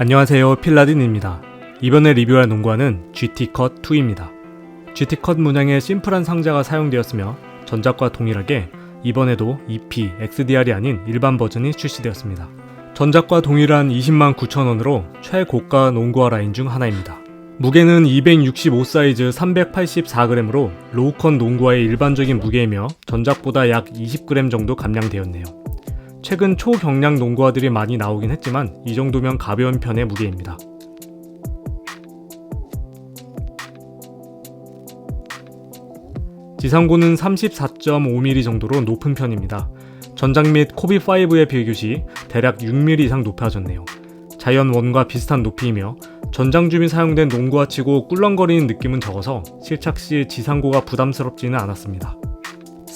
안녕하세요 필라딘입니다. 이번에 리뷰할 농구화는 GT컷 2입니다. GT컷 문양의 심플한 상자가 사용되었으며 전작과 동일하게 이번에도 EP, XDR이 아닌 일반 버전이 출시되었습니다. 전작과 동일한 20만 9천원으로 최고가 농구화 라인 중 하나입니다. 무게는 265 사이즈 384g으로 로우컷 농구화의 일반적인 무게이며 전작보다 약 20g 정도 감량되었네요. 최근 초경량 농구화들이 많이 나오긴 했지만 이 정도면 가벼운 편의 무게입니다. 지상고는 34.5mm 정도로 높은 편입니다. 전작 및 코비5에 비교 시 대략 6mm 이상 높아졌네요. 자이언 1과 비슷한 높이이며 전장 줌이 사용된 농구화치고 꿀렁거리는 느낌은 적어서 실착 시 지상고가 부담스럽지는 않았습니다.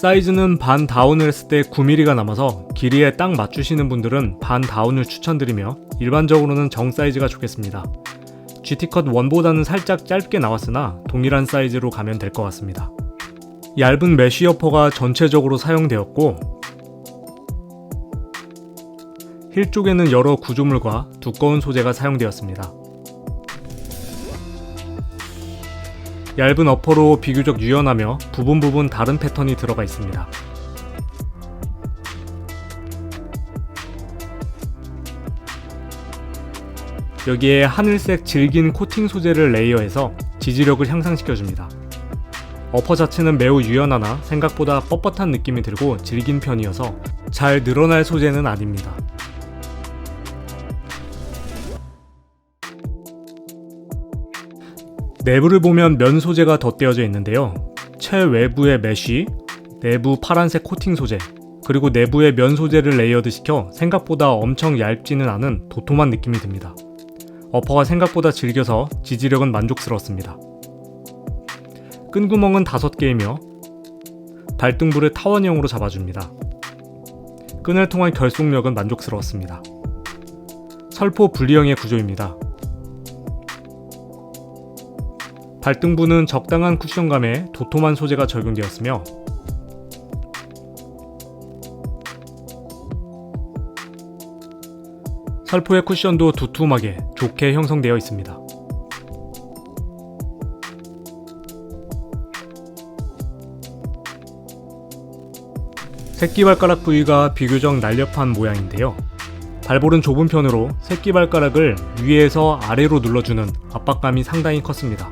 사이즈는 반 다운을 했을 때 9mm가 남아서 길이에 딱 맞추시는 분들은 반 다운을 추천드리며 일반적으로는 정 사이즈가 좋겠습니다. GT컷 1보다는 살짝 짧게 나왔으나 동일한 사이즈로 가면 될 것 같습니다. 얇은 메쉬 어퍼가 전체적으로 사용되었고 힐 쪽에는 여러 구조물과 두꺼운 소재가 사용되었습니다. 얇은 어퍼로 비교적 유연하며 부분 부분 다른 패턴이 들어가 있습니다. 여기에 하늘색 질긴 코팅 소재를 레이어해서 지지력을 향상시켜줍니다. 어퍼 자체는 매우 유연하나 생각보다 뻣뻣한 느낌이 들고 질긴 편이어서 잘 늘어날 소재는 아닙니다. 내부를 보면 면 소재가 덧대어져 있는데요. 최외부의 메쉬, 내부 파란색 코팅 소재, 그리고 내부의 면 소재를 레이어드 시켜 생각보다 엄청 얇지는 않은 도톰한 느낌이 듭니다. 어퍼가 생각보다 질겨서 지지력은 만족스럽습니다. 끈구멍은 5개이며 발등부를 타원형으로 잡아줍니다. 끈을 통한 결속력은 만족스러웠습니다. 설포 분리형의 구조입니다. 발등부는 적당한 쿠션감에 도톰한 소재가 적용되었으며 설포의 쿠션도 두툼하게 좋게 형성되어 있습니다. 새끼발가락 부위가 비교적 날렵한 모양인데요. 발볼은 좁은 편으로 새끼발가락을 위에서 아래로 눌러주는 압박감이 상당히 컸습니다.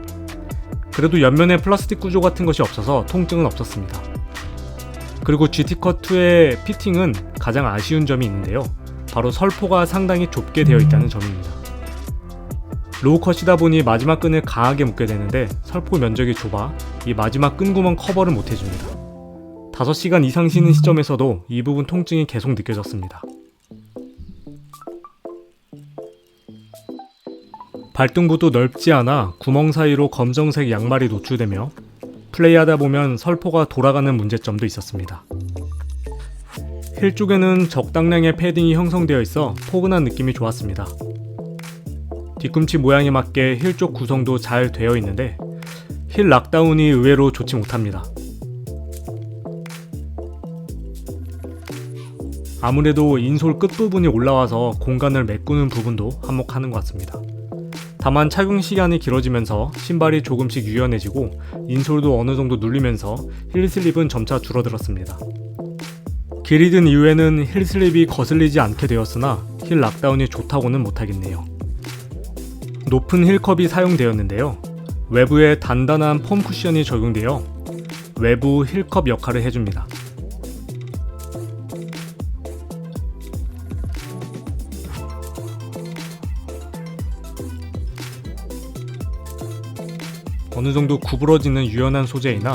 그래도 옆면에 플라스틱 구조 같은 것이 없어서 통증은 없었습니다. 그리고 GT컷2의 피팅은 가장 아쉬운 점이 있는데요. 바로 설포가 상당히 좁게 되어 있다는 점입니다. 로우컷이다 보니 마지막 끈을 강하게 묶게 되는데 설포 면적이 좁아 이 마지막 끈구멍 커버를 못 해줍니다. 5시간 이상 쉬는 시점에서도 이 부분 통증이 계속 느껴졌습니다. 발등부도 넓지 않아 구멍 사이로 검정색 양말이 노출되며 플레이하다 보면 설포가 돌아가는 문제점도 있었습니다. 힐 쪽에는 적당량의 패딩이 형성되어 있어 포근한 느낌이 좋았습니다. 뒤꿈치 모양에 맞게 힐 쪽 구성도 잘 되어 있는데 힐 락다운이 의외로 좋지 못합니다. 아무래도 인솔 끝부분이 올라와서 공간을 메꾸는 부분도 한몫하는 것 같습니다. 다만 착용 시간이 길어지면서 신발이 조금씩 유연해지고 인솔도 어느 정도 눌리면서 힐 슬립은 점차 줄어들었습니다. 길이 든 이후에는 힐 슬립이 거슬리지 않게 되었으나 힐 락다운이 좋다고는 못하겠네요. 높은 힐컵이 사용되었는데요. 외부에 단단한 폼 쿠션이 적용되어 외부 힐컵 역할을 해줍니다. 어느 정도 구부러지는 유연한 소재이나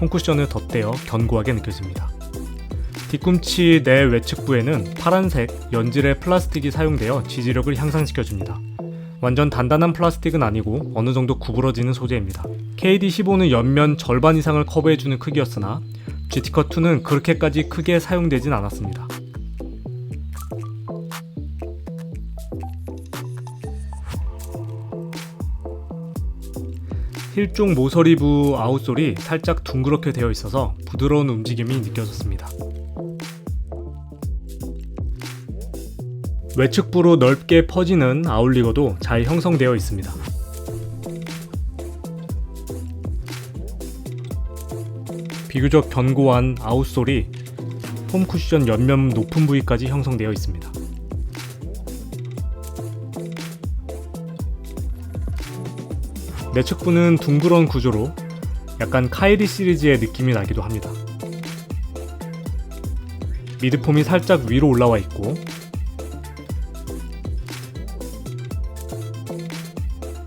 홈쿠션을 덧대어 견고하게 느껴집니다. 뒤꿈치 내 외측부에는 파란색 연질의 플라스틱이 사용되어 지지력을 향상시켜줍니다. 완전 단단한 플라스틱은 아니고 어느 정도 구부러지는 소재입니다. KD15는 옆면 절반 이상을 커버해주는 크기였으나 GT컷2는 그렇게까지 크게 사용되진 않았습니다. 힐쪽 모서리부 아웃솔이 살짝 둥그렇게 되어 있어서 부드러운 움직임이 느껴졌습니다. 외측부로 넓게 퍼지는 아울리거도 잘 형성되어 있습니다. 비교적 견고한 아웃솔이 폼 쿠션 옆면 높은 부위까지 형성되어 있습니다. 내측부는 둥그런 구조로 약간 카이리 시리즈의 느낌이 나기도 합니다. 미드폼이 살짝 위로 올라와 있고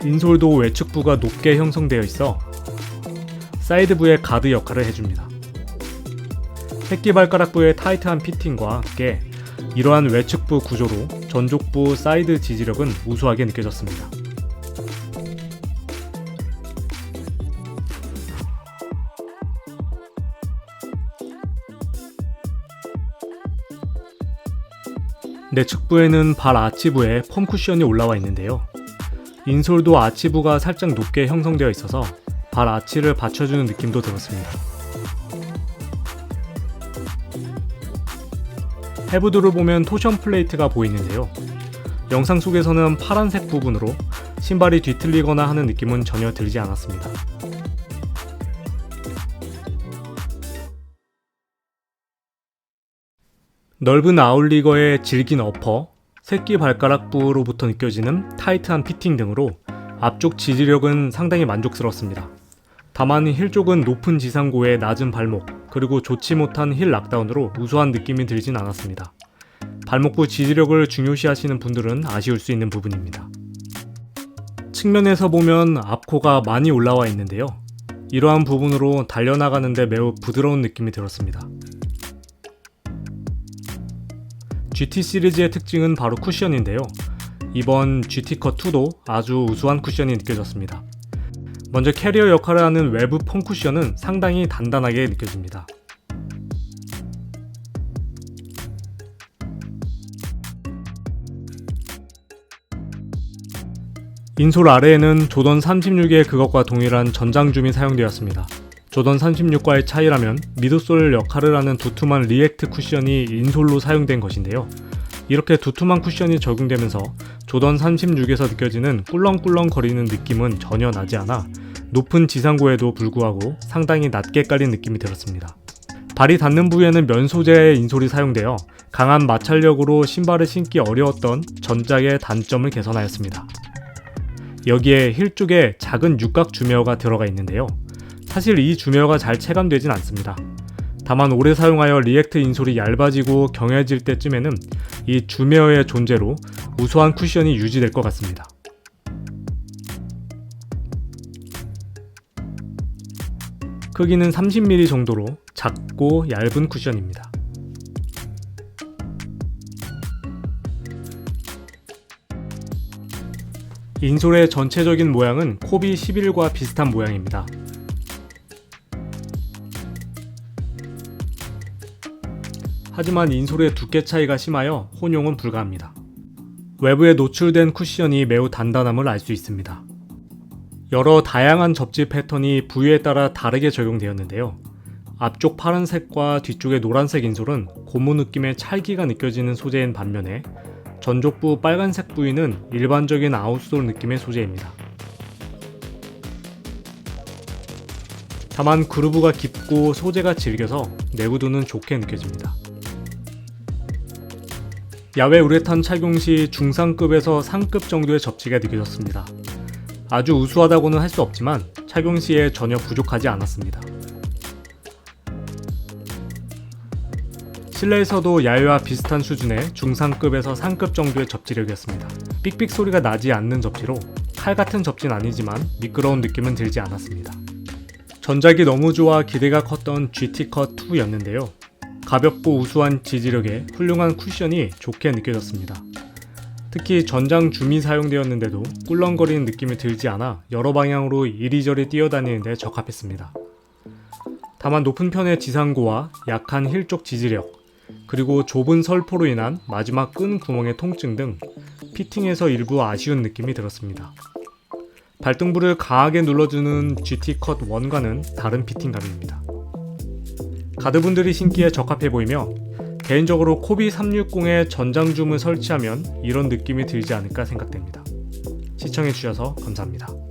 인솔도 외측부가 높게 형성되어 있어 사이드부의 가드 역할을 해줍니다. 새끼발가락부의 타이트한 피팅과 함께 이러한 외측부 구조로 전족부 사이드 지지력은 우수하게 느껴졌습니다. 내측부에는 발 아치부에 폼 쿠션이 올라와 있는데요. 인솔도 아치부가 살짝 높게 형성되어 있어서 발 아치를 받쳐주는 느낌도 들었습니다. 해부도를 보면 토션 플레이트가 보이는데요. 영상 속에서는 파란색 부분으로 신발이 뒤틀리거나 하는 느낌은 전혀 들지 않았습니다. 넓은 아울리거의 질긴 어퍼, 새끼 발가락 부로부터 느껴지는 타이트한 피팅 등으로 앞쪽 지지력은 상당히 만족스럽습니다. 다만 힐 쪽은 높은 지상고의 낮은 발목, 그리고 좋지 못한 힐 락다운으로 우수한 느낌이 들진 않았습니다. 발목부 지지력을 중요시하시는 분들은 아쉬울 수 있는 부분입니다. 측면에서 보면 앞코가 많이 올라와 있는데요. 이러한 부분으로 달려나가는데 매우 부드러운 느낌이 들었습니다. GT 시리즈의 특징은 바로 쿠션인데요. 이번 GT 컷 2도 아주 우수한 쿠션이 느껴졌습니다. 먼저 캐리어 역할을 하는 외부 폼 쿠션은 상당히 단단하게 느껴집니다. 인솔 아래에는 조던 36의 그것과 동일한 전장줌이 사용되었습니다. 조던 36과의 차이라면 미드솔 역할을 하는 두툼한 리액트 쿠션이 인솔로 사용된 것인데요. 이렇게 두툼한 쿠션이 적용되면서 조던 36에서 느껴지는 꿀렁꿀렁 거리는 느낌은 전혀 나지 않아 높은 지상고에도 불구하고 상당히 낮게 깔린 느낌이 들었습니다. 발이 닿는 부위에는 면 소재의 인솔이 사용되어 강한 마찰력으로 신발을 신기 어려웠던 전작의 단점을 개선하였습니다. 여기에 힐 쪽에 작은 육각 주메어가 들어가 있는데요. 사실 이 주메어가 잘 체감되진 않습니다. 다만 오래 사용하여 리액트 인솔이 얇아지고 경해질 때쯤에는 이 주메어의 존재로 우수한 쿠션이 유지될 것 같습니다. 크기는 30mm 정도로 작고 얇은 쿠션입니다. 인솔의 전체적인 모양은 코비 11과 비슷한 모양입니다. 하지만 인솔의 두께 차이가 심하여 혼용은 불가합니다. 외부에 노출된 쿠션이 매우 단단함을 알 수 있습니다. 여러 다양한 접지 패턴이 부위에 따라 다르게 적용되었는데요. 앞쪽 파란색과 뒤쪽의 노란색 인솔은 고무 느낌의 찰기가 느껴지는 소재인 반면에 전족부 빨간색 부위는 일반적인 아웃솔 느낌의 소재입니다. 다만 그루브가 깊고 소재가 질겨서 내구도는 좋게 느껴집니다. 야외 우레탄 착용 시 중상급에서 상급 정도의 접지가 느껴졌습니다. 아주 우수하다고는 할 수 없지만 착용 시에 전혀 부족하지 않았습니다. 실내에서도 야외와 비슷한 수준의 중상급에서 상급 정도의 접지력이었습니다. 삑삑 소리가 나지 않는 접지로 칼 같은 접지는 아니지만 미끄러운 느낌은 들지 않았습니다. 전작이 너무 좋아 기대가 컸던 GT 컷 2였는데요. 가볍고 우수한 지지력에 훌륭한 쿠션이 좋게 느껴졌습니다. 특히 전장 줌이 사용되었는데도 꿀렁거리는 느낌이 들지 않아 여러 방향으로 이리저리 뛰어다니는데 적합했습니다. 다만 높은 편의 지상고와 약한 힐 쪽 지지력, 그리고 좁은 설포로 인한 마지막 끈 구멍의 통증 등 피팅에서 일부 아쉬운 느낌이 들었습니다. 발등부를 강하게 눌러주는 GT 컷 1과는 다른 피팅감입니다. 가드분들이 신기에 적합해 보이며 개인적으로 코비 360에 전장 줌을 설치하면 이런 느낌이 들지 않을까 생각됩니다. 시청해주셔서 감사합니다.